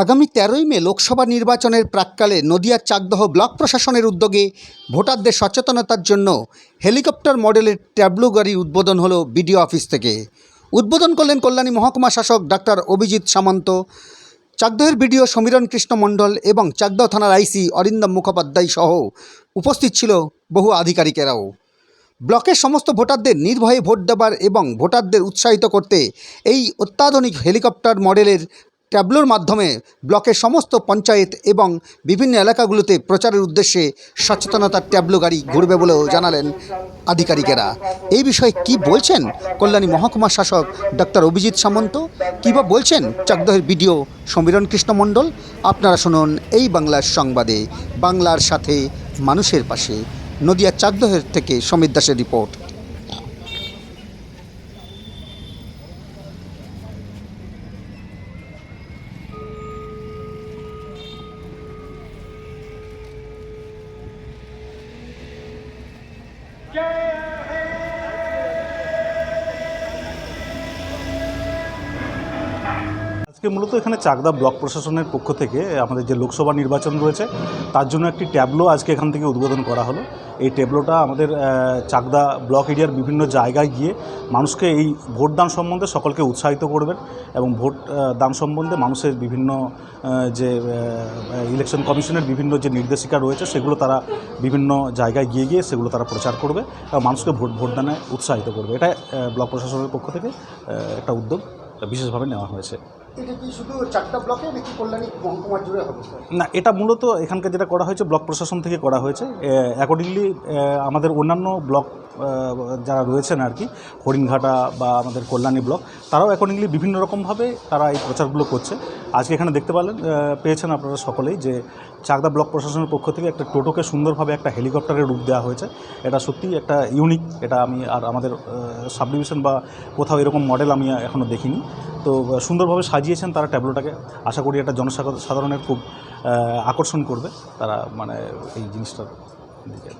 আগামী তেরোই মে লোকসভা নির্বাচনের প্রাক্কালে নদিয়ার চাকদহ ব্লক প্রশাসনের উদ্যোগে ভোটারদের সচেতনতার জন্য হেলিকপ্টার মডেলের ট্যাবলো গাড়ি উদ্বোধন হলো বিডিও অফিস থেকে। উদ্বোধন করলেন কল্যাণী মহকুমা শাসক ডাক্তার অভিজিৎ সামন্ত, চাকদহের বিডিও সমীরণ কৃষ্ণ মণ্ডল এবং চাকদহ থানার আইসি অরিন্দম মুখোপাধ্যায় সহ উপস্থিত ছিল বহু আধিকারিকেরাও। ব্লকের সমস্ত ভোটারদের নির্ভয়ে ভোট দেবার এবং ভোটারদের উৎসাহিত করতে এই অত্যাধুনিক হেলিকপ্টার মডেলের ট্যাবলোর মাধ্যমে ব্লকের সমস্ত পঞ্চায়েত এবং বিভিন্ন এলাকাগুলোতে প্রচারের উদ্দেশ্যে সচেতনতার ট্যাবলো গাড়ি ঘুরবে বলেও জানালেন আধিকারিকেরা। এই বিষয়ে কি বলছেন কল্যাণী মহকুমা শাসক ডক্টর অভিজিৎ সামন্ত? কী বা বলছেন চাকদহের বিডিও সমীরণ কৃষ্ণ মণ্ডল? আপনারা শুনুন এই বাংলার সংবাদে, বাংলার সাথে মানুষের পাশে। নদিয়া চাকদহের থেকে সমীর দাসের রিপোর্ট। Jay! আজকে মূলত এখানে চাকদা ব্লক প্রশাসনের পক্ষ থেকে আমাদের যে লোকসভা নির্বাচন রয়েছে, তার জন্য একটি ট্যাবলো আজকে এখান থেকে উদ্বোধন করা হলো। এই ট্যাবলোটা আমাদের চাকদা ব্লক এরিয়ার বিভিন্ন জায়গায় গিয়ে মানুষকে এই ভোটদান সম্বন্ধে সকলকে উৎসাহিত করবেন এবং ভোট দান সম্বন্ধে মানুষের বিভিন্ন যে ইলেকশন কমিশনের বিভিন্ন যে নির্দেশিকা রয়েছে, সেগুলো তারা বিভিন্ন জায়গায় গিয়ে গিয়ে সেগুলো তারা প্রচার করবে এবং মানুষকে ভোট, ভোটদানে উৎসাহিত করবে। এটা ব্লক প্রশাসনের পক্ষ থেকে একটা উদ্যোগ, বিশেষভাবে নেওয়া হয়েছে। শুধু চারটা না, এটা মূলত এখানকার যেটা করা হয়েছে, ব্লক প্রশাসন থেকে করা হয়েছে। অ্যাকর্ডিংলি আমাদের অন্যান্য ব্লক যারা রয়েছেন আর কি, হরিণঘাটা বা আমাদের কল্যাণী ব্লক, তারাও অ্যাকর্ডিংলি বিভিন্ন রকমভাবে তারা এই প্রচারগুলো করছে। আজকে এখানে দেখতে পারলেন পেয়েছেন আপনারা সকলেই যে চাকদা ব্লক প্রশাসনের পক্ষ থেকে একটা টোটোকে সুন্দরভাবে একটা হেলিকপ্টারের রূপ দেওয়া হয়েছে। এটা সত্যিই একটা ইউনিক এটা আমি আর আমাদের সাব ডিভিশন বা কোথাও এরকম মডেল আমি এখনও দেখিনি। তো সুন্দরভাবে সাজিয়েছেন তারা ট্যাবলোটাকে। আশা করি এটা জনসাধারণের খুব আকর্ষণ করবে। তারা মানে এই জিনিসটার দিকে।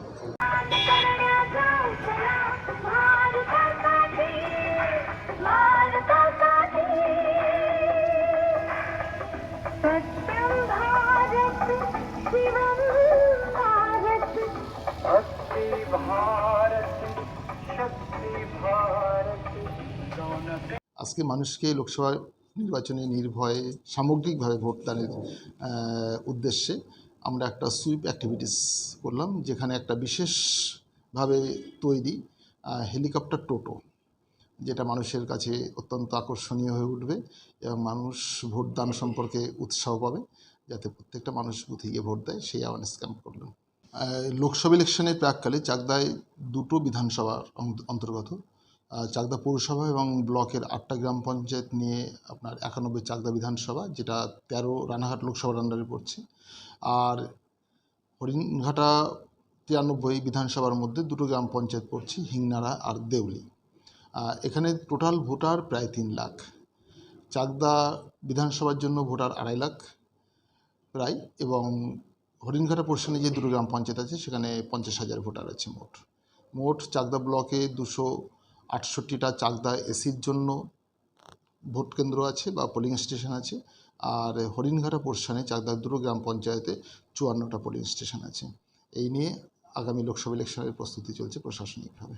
আজকে মানুষকে লোকসভা নির্বাচনে নির্ভয়ে সামগ্রিকভাবে ভোটদানের উদ্দেশ্যে আমরা একটা সুইপ অ্যাক্টিভিটিস করলাম, যেখানে একটা বিশেষভাবে তৈরি হেলিকপ্টার টোটো যেটা মানুষের কাছে অত্যন্ত আকর্ষণীয় হয়ে উঠবে এবং মানুষ ভোটদান সম্পর্কে উৎসাহ পাবে যাতে প্রত্যেকটা মানুষ বুথে গিয়ে ভোট দেয় সেই অ্যাওয়ারনেস ক্যাম্প করলাম। আহ, লোকসভা ইলেকশনের প্রাককালে চাকদায় দুটো বিধানসভার অন্তর্গত চাকদা পৌরসভা এবং ব্লকের আটটা গ্রাম পঞ্চায়েত নিয়ে আপনার একানব্বই চাকদা বিধানসভা যেটা তেরো রানাঘাট লোকসভার আন্ডারে পড়ছে। আর হরিণঘাটা তিরানব্বই বিধানসভার মধ্যে দুটো গ্রাম পঞ্চায়েত পড়ছে, হিংনাড়া আর দেউলি। এখানে টোটাল ভোটার প্রায় তিন লাখ। চাকদা বিধানসভার জন্য ভোটার আড়াই লাখ প্রায় এবং হরিণঘাটা পোর্শনে যে দুটো গ্রাম পঞ্চায়েত আছে, সেখানে পঞ্চাশ হাজার ভোটার আছে মোট। মোট চাকদা ব্লকে দুশো আটষট্টিটা চাকদা এসির জন্য ভোট কেন্দ্র আছে বা পোলিং স্টেশন আছে, আর হরিণঘাটা পোর্শনে চাকদা দুটো গ্রাম পঞ্চায়েতে চুয়ান্নটা পোলিং স্টেশন আছে। এই নিয়ে আগামী লোকসভা ইলেকশনের প্রস্তুতি চলছে প্রশাসনিকভাবে।